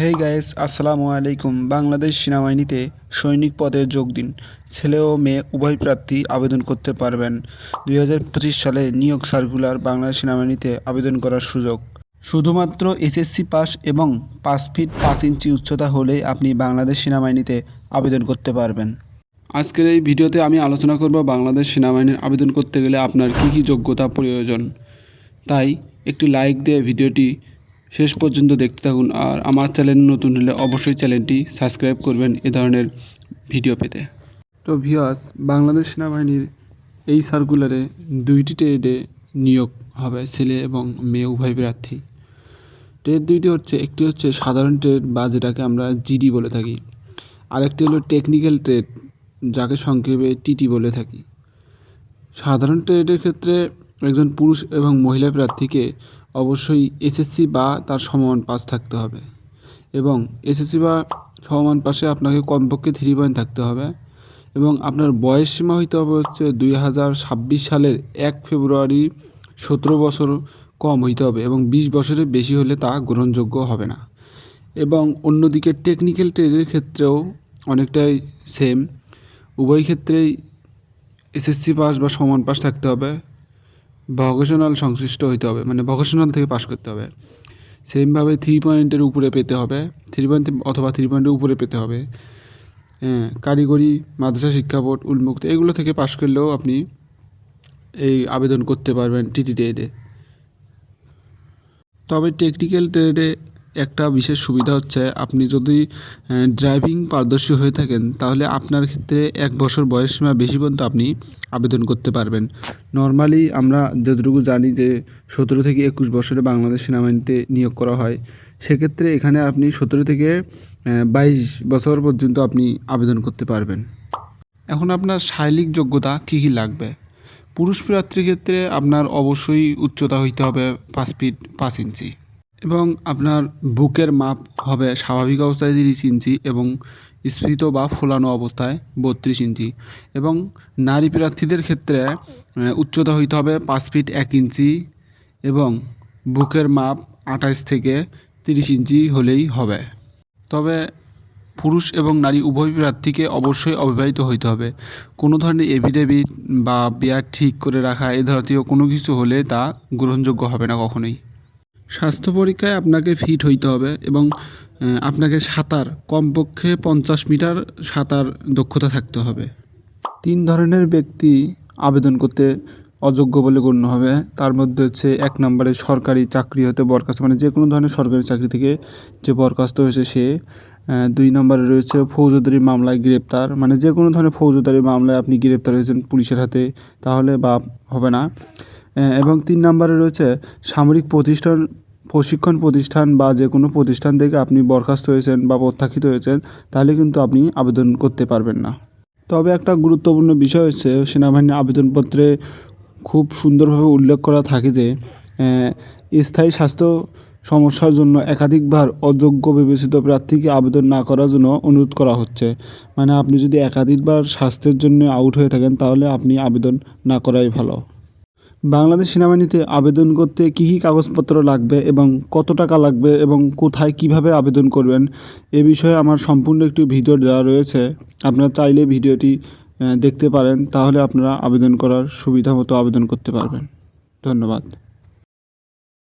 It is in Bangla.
হেই গাইস আসসালামু আলাইকুম। বাংলাদেশ সেনাবাহিনীতে সৈনিক পদে যোগ দিন। ছেলে ও মেয়ে উভয় প্রার্থী আবেদন করতে পারবেন। দুই হাজার পঁচিশ সালে নিয়োগ সার্কুলার বাংলাদেশ সেনাবাহিনীতে আবেদন করার সুযোগ। শুধুমাত্র এসএসসি পাস এবং পাঁচ ফিট পাঁচ ইঞ্চি উচ্চতা হলেই আপনি বাংলাদেশ সেনাবাহিনীতে আবেদন করতে পারবেন। আজকের এই ভিডিওতে আমি আলোচনা করব বাংলাদেশ সেনাবাহিনীর আবেদন করতে গেলে আপনার কী কী যোগ্যতা প্রয়োজন। তাই একটি লাইক দিয়ে ভিডিওটি শেষ পর্যন্ত দেখতে থাকুন আর আমার চ্যানেল নতুন হলে অবশ্যই চ্যানেলটি সাবস্ক্রাইব করবেন এ ধরনের ভিডিও পেতে। তো ভিওয়াস বাংলাদেশ সেনাবাহিনীর এই সার্কুলারে দুইটি ট্রেডে নিয়োগ হবে, ছেলে এবং মেয়ে, উভয় প্রার্থী। ট্রেড দুইটি হচ্ছে, একটি হচ্ছে সাধারণ ট্রেড বা যেটাকে আমরা জিডি বলে থাকি, আরেকটি হলো টেকনিক্যাল ট্রেড যাকে সংক্ষেপে টিটি বলে থাকি। সাধারণ ট্রেডের ক্ষেত্রে একজন পুরুষ এবং মহিলা প্রার্থীকে অবশ্যই এসএসসি বা তার সমমান পাস থাকতে হবে এবং এসএসসি বা সমমান পাশে আপনাকে কমপক্ষে থ্রি পয়েন্ট থাকতে হবে এবং আপনার বয়স সীমা হইতে হবে হচ্ছে দুই হাজার ছাব্বিশ সালের এক ফেব্রুয়ারি সতেরো বছর কম হইতে হবে এবং বিশ বছরের বেশি হলে তা গ্রহণযোগ্য হবে না। এবং অন্যদিকে টেকনিক্যাল ট্রেডের ক্ষেত্রেও অনেকটাই সেম উভয় ক্ষেত্রেই এসএসসি পাস বা সমান পাস থাকতে হবে। ভকেশনাল সংশ্লিষ্ট হইতে হবে মানে ভকেশনাল থেকে পাশ করতে হবে। সেমভাবে থ্রি পয়েন্টের উপরে পেতে হবে থ্রি পয়েন্ট অথবা থ্রি পয়েন্টের উপরে পেতে হবে। হ্যাঁ কারিগরি, মাদ্রাসা, শিক্ষা বোর্ড, উন্মুক্ত, এগুলো থেকে পাশ করলেও আপনি এই আবেদন করতে পারবেন টিটি ট্রেডে তবে টেকনিক্যাল ট্রেডে একটা বিশেষ সুবিধা হচ্ছে আপনি যদি ড্রাইভিং পারদর্শী হয়ে থাকেন, তাহলে আপনার ক্ষেত্রে এক বছর বয়স সীমা বেশি পর্যন্ত আপনি আবেদন করতে পারবেন। নর্মালি আমরা যতটুকু জানি যে, সতেরো থেকে একুশ বছরে বাংলাদেশ সেনাবাহিনীতে নিয়োগ করা হয়। সেক্ষেত্রে এখানে আপনি সতেরো থেকে বাইশ বছর পর্যন্ত আপনি আবেদন করতে পারবেন। এখন আপনার শারীরিক যোগ্যতা কী কী লাগবে? পুরুষ প্রার্থীর ক্ষেত্রে আপনার অবশ্যই উচ্চতা হইতে হবে পাঁচ ফিট পাঁচ ইঞ্চি। এবং আপনার বুকের মাপ হবে স্বাভাবিক অবস্থায় তিরিশ ইঞ্চি এবং স্ফীত বা ফোলানো অবস্থায় বত্রিশ ইঞ্চি। এবং নারী প্রার্থীদের ক্ষেত্রে উচ্চতা হইতে হবে পাঁচ ফিট এক ইঞ্চি এবং বুকের মাপ আঠাশ থেকে তিরিশ ইঞ্চি হলেই হবে। তবে পুরুষ এবং নারী উভয় প্রার্থীকে অবশ্যই অবিবাহিত হইতে হবে। কোনো ধরনের এভিডেভিট বা বিয়ার ঠিক করে রাখা এ জাতীয় কোনো কিছু হলে তা গ্রহণযোগ্য হবে না কখনোই। স্বাস্থ্য পরীক্ষায় আপনাকে ফিট হইতে হবে এবং আপনাকে সাঁতার, কমপক্ষে পঞ্চাশ মিটার সাঁতার দক্ষতা থাকতে হবে। তিন ধরনের ব্যক্তি আবেদন করতে অযোগ্য বলে গণ্য হবে। তার মধ্যে হচ্ছে এক নম্বরে সরকারি চাকরি হতে বরখাস্ত মানে যে কোনো ধরনের সরকারি চাকরি থেকে যে বরখাস্ত হয়েছে সে। দুই নম্বরে রয়েছে ফৌজদারি মামলায় গ্রেপ্তার মানে যে কোনো ধরনের ফৌজদারি মামলায় আপনি গ্রেপ্তার হয়েছেন পুলিশের হাতে, তাহলে বা হবে না। এবং তিন নম্বরে রয়েছে সামরিক প্রতিষ্ঠান, প্রশিক্ষণ প্রতিষ্ঠান বা যে কোনো প্রতিষ্ঠান থেকে আপনি বরখাস্ত হয়েছেন বা প্রত্যাখ্যিত হয়েছেন, তাহলে কিন্তু আপনি আবেদন করতে পারবেন না। তবে একটা গুরুত্বপূর্ণ বিষয় হচ্ছে সেনাবাহিনীর আবেদনপত্রে খুব সুন্দরভাবে উল্লেখ করা থাকে যে স্থায়ী স্বাস্থ্য সমস্যার জন্য একাধিকবার অযোগ্য বিবেচিত প্রার্থীকে আবেদন না করার জন্য অনুরোধ করা হচ্ছে। মানে আপনি যদি একাধিকবার স্বাস্থ্যের জন্য আউট হয়ে থাকেন, তাহলে আপনি আবেদন না করাই ভালো। বাংলাদেশ সেনাবাহিনীতে আবেদন করতে কী কী কাগজপত্র লাগবে এবং কত টাকা লাগবে এবং কোথায় কীভাবে আবেদন করবেন, এ বিষয়ে আমার সম্পূর্ণ একটি ভিডিও দেওয়া রয়েছে। আপনারা চাইলে ভিডিওটি দেখতে পারেন, তাহলে আপনারা আবেদন করার সুবিধা মতো আবেদন করতে পারবেন। ধন্যবাদ।